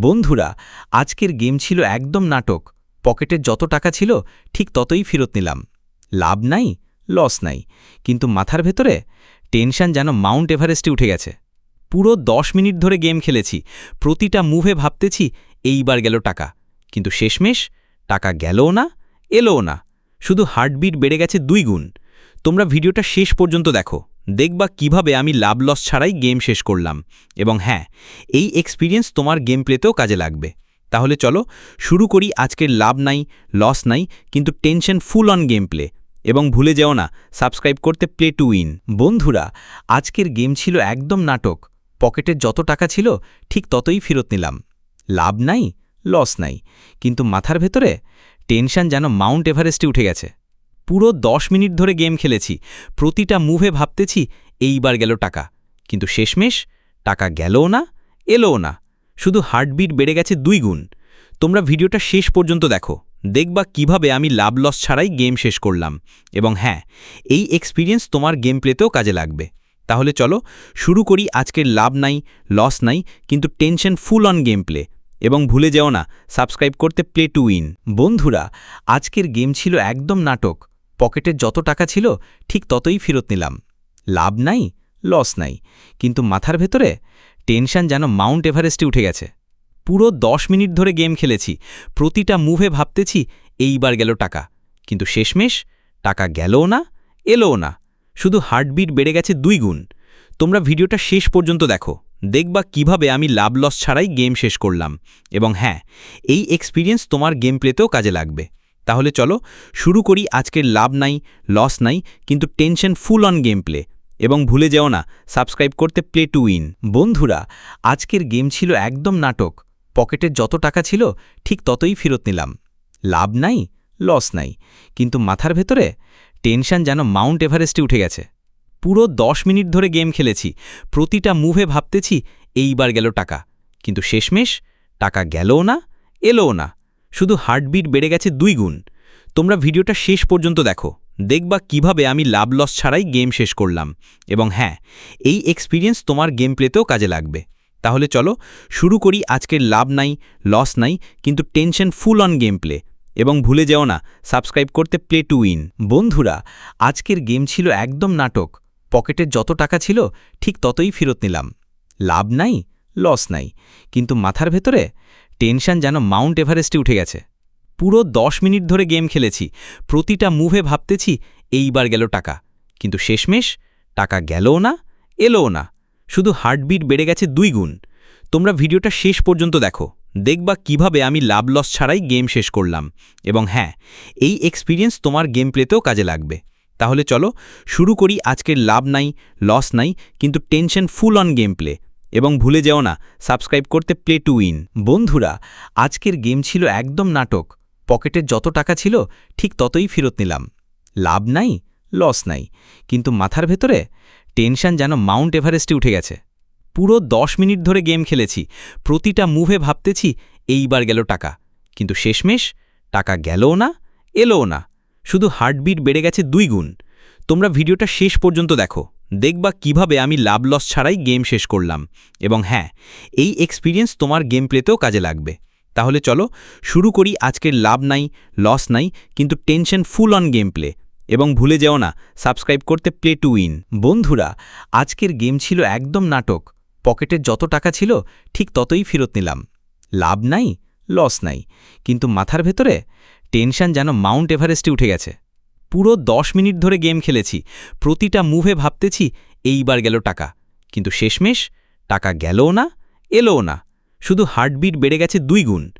বন্ধুরা, আজকের গেম ছিল একদম নাটক। পকেটের যত টাকা ছিল, ঠিক ততই ফেরত নিলাম। লাভ নাই, লস নাই। কিন্তু মাথার ভেতরে টেনশন যেন মাউন্ট এভারেস্টে উঠে গেছে। পুরো দশ মিনিট ধরে গেম খেলেছি। প্রতিটা মুভে ভাবতেছি, এইবার গেল টাকা। কিন্তু শেষমেশ টাকা গেলও না, এলোও না। শুধু হার্টবিট বেড়ে গেছে দুই গুণ। তোমরা ভিডিওটা শেষ পর্যন্ত দেখো। দেখবা কীভাবে আমি লাভ লস ছাড়াই গেম শেষ করলাম। এবং হ্যাঁ এই এক্সপিরিয়েন্স তোমার গেম প্লেতেও কাজে লাগবে। তাহলে চলো, শুরু করি আজকের লাভ নাই, লস নাই, কিন্তু tension full on game play এবং ভুলে যেও না সাবস্ক্রাইব করতে প্লে টু উইন বন্ধুরা, আজকের গেম ছিল একদম নাটক। পকেটের যত টাকা ছিল, ঠিক ততই ফেরত নিলাম। লাভ নাই, লস নাই। কিন্তু মাথার ভেতরে টেনশন যেন মাউন্ট এভারেস্টে উঠে গেছে। পুরো দশ মিনিট ধরে গেম খেলেছি। প্রতিটা মুভে ভাবতেছি, এইবার গেল টাকা। কিন্তু শেষমেশ টাকা গেলও না, এলোও না। শুধু হার্টবিট বেড়ে গেছে দুই গুণ। তোমরা ভিডিওটা শেষ পর্যন্ত দেখো। দেখবা কীভাবে আমি লাভ লস ছাড়াই গেম শেষ করলাম। এবং হ্যাঁ এই এক্সপিরিয়েন্স তোমার গেম প্লেতেও কাজে লাগবে। তাহলে চলো, শুরু করি আজকের লাভ নাই, লস নাই, কিন্তু tension full on game play এবং ভুলে যেও না সাবস্ক্রাইব করতে প্লে টু উইন বন্ধুরা, আজকের গেম ছিল একদম নাটক। পকেটের যত টাকা ছিল, ঠিক ততই ফেরত নিলাম। লাভ নাই, লস নাই। কিন্তু মাথার ভেতরে টেনশন যেন মাউন্ট এভারেস্টে উঠে গেছে। পুরো দশ মিনিট ধরে গেম খেলেছি, প্রতিটা মুভে ভাবতেছি এইবার গেল টাকা। কিন্তু শেষমেশ টাকা গেলও না, এলোও না। শুধু হার্টবিট বেড়ে গেছে দুই গুণ। তোমরা ভিডিওটা শেষ পর্যন্ত দেখো। দেখবা কীভাবে আমি লাভ লস ছাড়াই গেম শেষ করলাম। এবং হ্যাঁ এই এক্সপিরিয়েন্স তোমার গেম প্লেতেও কাজে লাগবে। তাহলে চলো, শুরু করি আজকের লাভ নাই, লস নাই, কিন্তু tension full on game play এবং ভুলে যেও না, সাবস্ক্রাইব করতে প্লে টু উইন। বন্ধুরা, আজকের গেম ছিল একদম নাটক। পকেটের যত টাকা ছিল, ঠিক ততই ফেরত নিলাম। লাভ নাই, লস নাই, কিন্তু মাথার ভেতরে টেনশন যেন মাউন্ট এভারেস্টে উঠে গেছে। পুরো দশ মিনিট ধরে গেম খেলেছি, প্রতিটা মুভে ভাবতেছি এইবার গেল টাকা। কিন্তু শেষমেশ টাকা গেলও না, এলোও না। শুধু হার্টবিট বেড়ে গেছে দুই গুণ। তোমরা ভিডিওটা শেষ পর্যন্ত দেখো। দেখবা কীভাবে আমি লাভ লস ছাড়াই গেম শেষ করলাম। এবং হ্যাঁ এই এক্সপিরিয়েন্স তোমার গেম প্লেতেও কাজে লাগবে। তাহলে চলো, শুরু করি আজকের লাভ নাই, লস নাই, কিন্তু tension full on game play এবং ভুলে যেও না সাবস্ক্রাইব করতে প্লে টু উইন বন্ধুরা, আজকের গেম ছিল একদম নাটক। পকেটের যত টাকা ছিল, ঠিক ততই ফেরত নিলাম। লাভ নাই, লস নাই। কিন্তু মাথার ভেতরে টেনশন যেন মাউন্ট এভারেস্টে উঠে গেছে। পুরো দশ মিনিট ধরে গেম খেলেছি, প্রতিটা মুভে ভাবতেছি এইবার গেল টাকা। কিন্তু শেষমেশ টাকা গেলও না, এলোও না। শুধু হার্টবিট বেড়ে গেছে দুই গুণ। তোমরা ভিডিওটা শেষ পর্যন্ত দেখো, দেখবা কীভাবে আমি লাভ লস ছাড়াই গেম শেষ করলাম। এবং হ্যাঁ এই এক্সপিরিয়েন্স তোমার গেম প্লেতেও কাজে লাগবে। তাহলে চলো শুরু করি আজকের লাভ নাই, লস নাই, কিন্তু tension full on game play এবং ভুলে যেও না, সাবস্ক্রাইব করতে প্লে টু উইন বন্ধুরা, আজকের গেম ছিল একদম নাটক। পকেটের যত টাকা ছিল, ঠিক ততই ফেরত নিলাম। লাভ নাই লস নাই। কিন্তু মাথার ভেতরে টেনশন যেন মাউন্ট এভারেস্টে উঠে গেছে। পুরো দশ মিনিট ধরে গেম খেলেছি। প্রতিটা মুভে ভাবতেছি, এইবার গেল টাকা। কিন্তু শেষমেশ টাকা গেলও না, এলোও না। শুধু হার্টবিট বেড়ে গেছে দুই গুণ। তোমরা ভিডিওটা শেষ পর্যন্ত দেখো। দেখবা কীভাবে আমি লাভ লস ছাড়াই গেম শেষ করলাম। এবং হ্যাঁ এই এক্সপিরিয়েন্স তোমার গেম প্লেতেও কাজে লাগবে। তাহলে চলো, শুরু করি আজকের লাভ নাই, লস নাই, কিন্তু tension full on game play এবং ভুলে যেও না সাবস্ক্রাইব করতে প্লে টু উইন বন্ধুরা, আজকের গেম ছিল একদম নাটক। পকেটের যত টাকা ছিল, ঠিক ততই ফেরত নিলাম। লাভ নাই, লস নাই, কিন্তু মাথার ভেতরে টেনশন যেন মাউন্ট এভারেস্টে উঠে গেছে। পুরো দশ মিনিট ধরে গেম খেলেছি। প্রতিটা মুভে ভাবতেছি, এইবার গেল টাকা। কিন্তু শেষমেশ টাকা গেলও না, এলোও না। শুধু হার্টবিট বেড়ে গেছে দুই গুণ।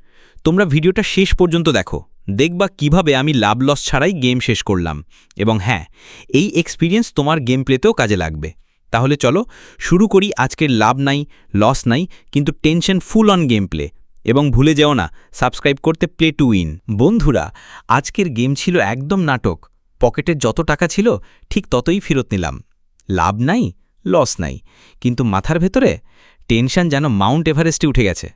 তোমরা ভিডিওটা শেষ পর্যন্ত দেখো। দেখবা কীভাবে আমি লাভ লস ছাড়াই গেম শেষ করলাম। এবং হ্যাঁ এই এক্সপিরিয়েন্স তোমার গেম প্লেতেও কাজে লাগবে। তাহলে চলো, শুরু করি আজকের লাভ নাই লস নাই, কিন্তু tension full on game play এবং ভুলে যেও না সাবস্ক্রাইব করতে প্লে টু উইন বন্ধুরা, আজকের গেম ছিল একদম নাটক। পকেটের যত টাকা ছিল, ঠিক ততই ফেরত নিলাম। লাভ নাই, লস নাই। কিন্তু মাথার ভেতরে টেনশন যেন মাউন্ট এভারেস্টে উঠে গেছে।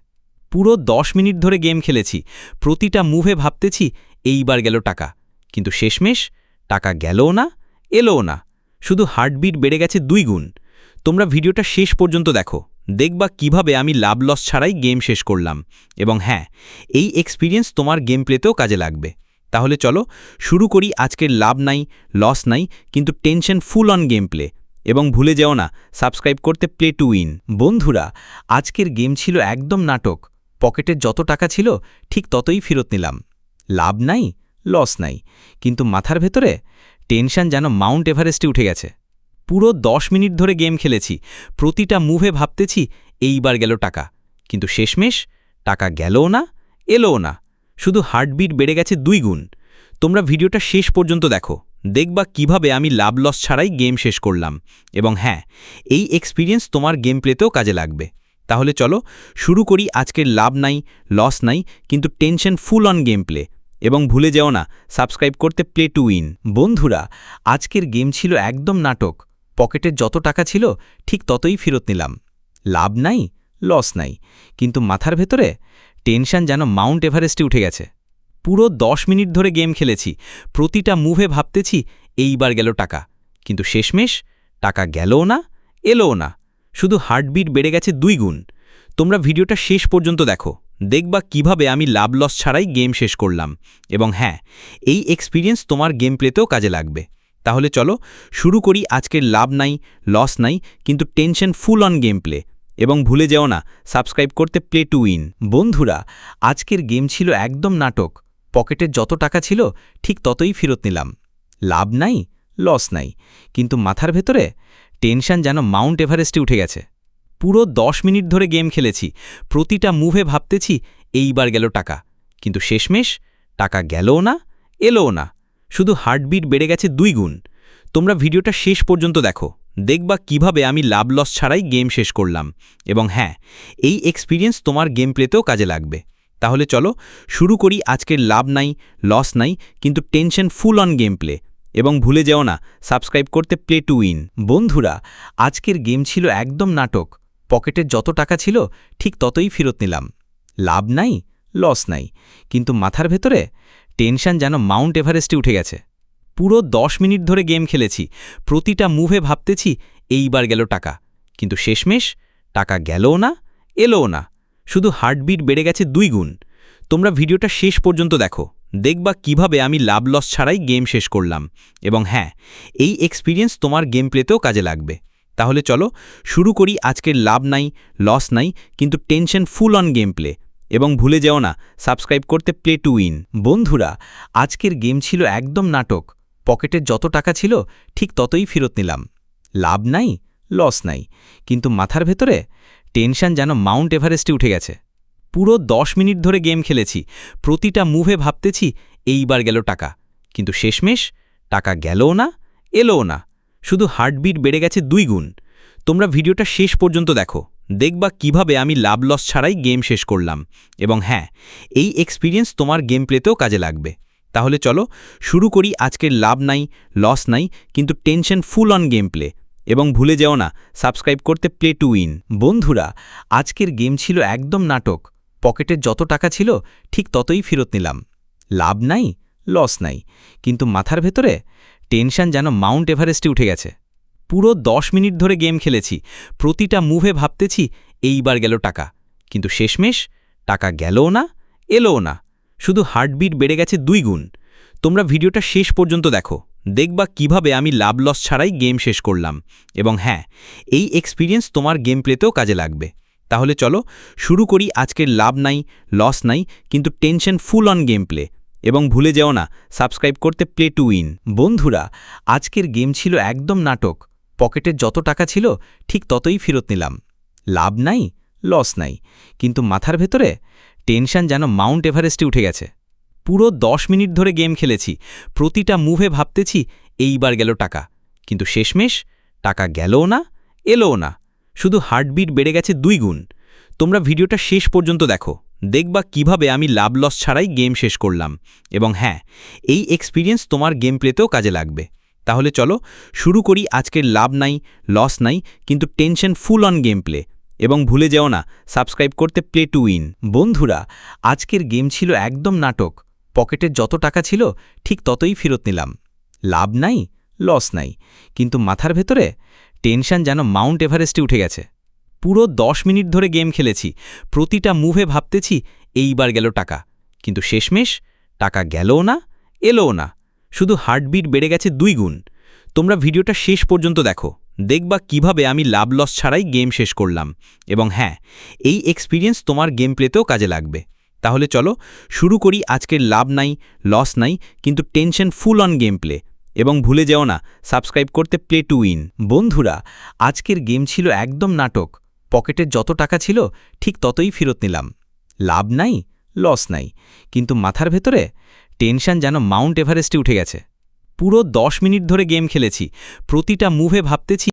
পুরো দশ মিনিট ধরে গেম খেলেছি, প্রতিটা মুভে ভাবতেছি এইবার গেল টাকা। কিন্তু শেষমেশ টাকা গেলও না, এলোও না। শুধু হার্টবিট বেড়ে গেছে দুই গুণ। তোমরা ভিডিওটা শেষ পর্যন্ত দেখো। দেখবা কীভাবে আমি লাভ লস ছাড়াই গেম শেষ করলাম। এবং হ্যাঁ এই এক্সপিরিয়েন্স তোমার গেম প্লেতেও কাজে লাগবে। তাহলে চলো, শুরু করি আজকের লাভ নাই, লস নাই, কিন্তু tension full on game play এবং ভুলে যেও না, সাবস্ক্রাইব করতে প্লে টু উইন। বন্ধুরা, আজকের গেম ছিল একদম নাটক। পকেটে যত টাকা ছিল, ঠিক ততই ফেরত নিলাম। লাভ নাই, লস নাই, কিন্তু মাথার ভেতরে টেনশন যেন মাউন্ট এভারেস্টে উঠে গেছে। পুরো দশ মিনিট ধরে গেম খেলেছি, প্রতিটা মুভে ভাবতেছি এইবার গেল টাকা। কিন্তু শেষমেশ টাকা গেলও না, এলোও না। শুধু হার্টবিট বেড়ে গেছে দুই গুণ। তোমরা ভিডিওটা শেষ পর্যন্ত দেখো। দেখবা কীভাবে আমি লাভ লস ছাড়াই গেম শেষ করলাম। এবং হ্যাঁ এই এক্সপিরিয়েন্স তোমার গেম প্লেতেও কাজে লাগবে। তাহলে চলো, শুরু করি আজকের লাভ নাই, লস নাই, কিন্তু tension full on game play এবং ভুলে যেও না সাবস্ক্রাইব করতে প্লে টু উইন বন্ধুরা, আজকের গেম ছিল একদম নাটক। পকেটের যত টাকা ছিল, ঠিক ততই ফেরত নিলাম। লাভ নাই, লস নাই। কিন্তু মাথার ভেতরে টেনশন যেন মাউন্ট এভারেস্টে উঠে গেছে। পুরো দশ মিনিট ধরে গেম খেলেছি, প্রতিটা মুভে ভাবতেছি এইবার গেল টাকা। কিন্তু শেষমেশ টাকা গেলও না, এলোও না। শুধু হার্টবিট বেড়ে গেছে দুই গুণ। তোমরা ভিডিওটা শেষ পর্যন্ত দেখো, দেখবা কীভাবে আমি লাভ লস ছাড়াই গেম শেষ করলাম। এবং হ্যাঁ এই এক্সপিরিয়েন্স তোমার গেম প্লেতেও কাজে লাগবে। তাহলে চলো শুরু করি আজকের লাভ নাই, লস নাই, কিন্তু tension full on game play এবং ভুলে যেও না, সাবস্ক্রাইব করতে প্লে টু উইন বন্ধুরা, আজকের গেম ছিল একদম নাটক। পকেটের যত টাকা ছিল, ঠিক ততই ফেরত নিলাম। লাভ নাই লস নাই। কিন্তু মাথার ভেতরে টেনশন যেন মাউন্ট এভারেস্টে উঠে গেছে। পুরো দশ মিনিট ধরে গেম খেলেছি। প্রতিটা মুভে ভাবতেছি, এইবার গেল টাকা। কিন্তু শেষমেশ টাকা গেলও না, এলোও না। শুধু হার্টবিট বেড়ে গেছে দুই গুণ। তোমরা ভিডিওটা শেষ পর্যন্ত দেখো। দেখবা কীভাবে আমি লাভ লস ছাড়াই গেম শেষ করলাম। এবং হ্যাঁ এই এক্সপিরিয়েন্স তোমার গেম প্লেতেও কাজে লাগবে। তাহলে চলো, শুরু করি আজকের লাভ নাই, লস নাই, কিন্তু tension full on game play এবং ভুলে যেও না সাবস্ক্রাইব করতে প্লে টু উইন বন্ধুরা, আজকের গেম ছিল একদম নাটক। পকেটের যত টাকা ছিল, ঠিক ততই ফেরত নিলাম। লাভ নাই, লস নাই। কিন্তু মাথার ভেতরে টেনশন যেন মাউন্ট এভারেস্টে উঠে গেছে। পুরো দশ মিনিট ধরে গেম খেলেছি। প্রতিটা মুভে ভাবতেছি, এইবার গেল টাকা। কিন্তু শেষমেশ টাকা গেলও না, এলোও না। শুধু হার্টবিট বেড়ে গেছে দুই গুণ। তোমরা ভিডিওটা শেষ পর্যন্ত দেখো। দেখবা কীভাবে আমি লাভ লস ছাড়াই গেম শেষ করলাম। এবং হ্যাঁ এই এক্সপিরিয়েন্স তোমার গেম প্লেতেও কাজে লাগবে। তাহলে চলো, শুরু করি আজকের লাভ নাই, লস নাই, কিন্তু tension full on game play এবং ভুলে যেও না সাবস্ক্রাইব করতে প্লে টু উইন বন্ধুরা, আজকের গেম ছিল একদম নাটক। পকেটের যত টাকা ছিল, ঠিক ততই ফেরত নিলাম। লাভ নাই, লস নাই। কিন্তু মাথার ভেতরে টেনশন যেন মাউন্ট এভারেস্টে উঠে গেছে। পুরো দশ মিনিট ধরে গেম খেলেছি, প্রতিটা মুভে ভাবতেছি এইবার গেল টাকা। কিন্তু শেষমেশ টাকা গেলও না, এলোও না। শুধু হার্টবিট বেড়ে গেছে দুই গুণ। তোমরা ভিডিওটা শেষ পর্যন্ত দেখো। দেখবা কীভাবে আমি লাভ লস ছাড়াই গেম শেষ করলাম। এবং হ্যাঁ এই এক্সপিরিয়েন্স তোমার গেম প্লেতেও কাজে লাগবে। তাহলে চলো, শুরু করি আজকের লাভ নাই, লস নাই, কিন্তু tension full on game play এবং ভুলে যেও না, সাবস্ক্রাইব করতে প্লে টু উইন। বন্ধুরা, আজকের গেম ছিল একদম নাটক। পকেটের যত টাকা ছিল, ঠিক ততই ফেরত নিলাম। লাভ নাই, লস নাই, কিন্তু মাথার ভেতরে টেনশন যেন মাউন্ট এভারেস্টে উঠে গেছে। পুরো দশ মিনিট ধরে গেম খেলেছি, প্রতিটা মুভে ভাবতেছি এইবার গেল টাকা। কিন্তু শেষমেশ টাকা গেলও না, এলোও না। শুধু হার্টবিট বেড়ে গেছে দুই গুণ। তোমরা ভিডিওটা শেষ পর্যন্ত দেখো। দেখবা কীভাবে আমি লাভ লস ছাড়াই গেম শেষ করলাম। এবং হ্যাঁ এই এক্সপিরিয়েন্স তোমার গেম প্লেতেও কাজে লাগবে। তাহলে চলো, শুরু করি আজকের লাভ নাই, লস নাই, কিন্তু tension full on game play এবং ভুলে যেও না সাবস্ক্রাইব করতে প্লে টু উইন বন্ধুরা, আজকের গেম ছিল একদম নাটক। পকেটের যত টাকা ছিল, ঠিক ততই ফেরত নিলাম। লাভ নাই, লস নাই। কিন্তু মাথার ভেতরে টেনশন যেন মাউন্ট এভারেস্টে উঠে গেছে। পুরো দশ মিনিট ধরে গেম খেলেছি, প্রতিটা মুভে ভাবতেছি এইবার গেল টাকা। কিন্তু শেষমেশ টাকা গেলও না, এলোও না। শুধু হার্টবিট বেড়ে গেছে দুই গুণ। তোমরা ভিডিওটা শেষ পর্যন্ত দেখো, দেখবা কীভাবে আমি লাভ লস ছাড়াই গেম শেষ করলাম। এবং হ্যাঁ এই এক্সপিরিয়েন্স তোমার গেম প্লেতেও কাজে লাগবে। তাহলে চলো শুরু করি আজকের লাভ নাই, লস নাই, কিন্তু tension full on game play এবং ভুলে যেও না, সাবস্ক্রাইব করতে প্লে টু উইন বন্ধুরা, আজকের গেম ছিল একদম নাটক। পকেটের যত টাকা ছিল, ঠিক ততই ফেরত নিলাম। লাভ নাই লস নাই। কিন্তু মাথার ভেতরে টেনশন যেন মাউন্ট এভারেস্টে উঠে গেছে। পুরো দশ মিনিট ধরে গেম খেলেছি। প্রতিটা মুভে ভাবতেছি, এইবার গেল টাকা। কিন্তু শেষমেশ টাকা গেলও না, এলোও না। শুধু হার্টবিট বেড়ে গেছে দুই গুণ। তোমরা ভিডিওটা শেষ পর্যন্ত দেখো। দেখবা কীভাবে আমি লাভ লস ছাড়াই গেম শেষ করলাম। এবং হ্যাঁ এই এক্সপিরিয়েন্স তোমার গেম প্লেতেও কাজে লাগবে। তাহলে চলো, শুরু করি আজকের লাভ নাই, লস নাই, কিন্তু tension full on game play এবং ভুলে যেও না সাবস্ক্রাইব করতে প্লে টু উইন বন্ধুরা, আজকের গেম ছিল একদম নাটক। পকেটের যত টাকা ছিল, ঠিক ততই ফেরত নিলাম। লাভ নাই, লস নাই। কিন্তু মাথার ভেতরে টেনশন যেন মাউন্ট এভারেস্টে উঠে গেছে। পুরো দশ মিনিট ধরে গেম খেলেছি। প্রতিটা মুভে ভাবতেছি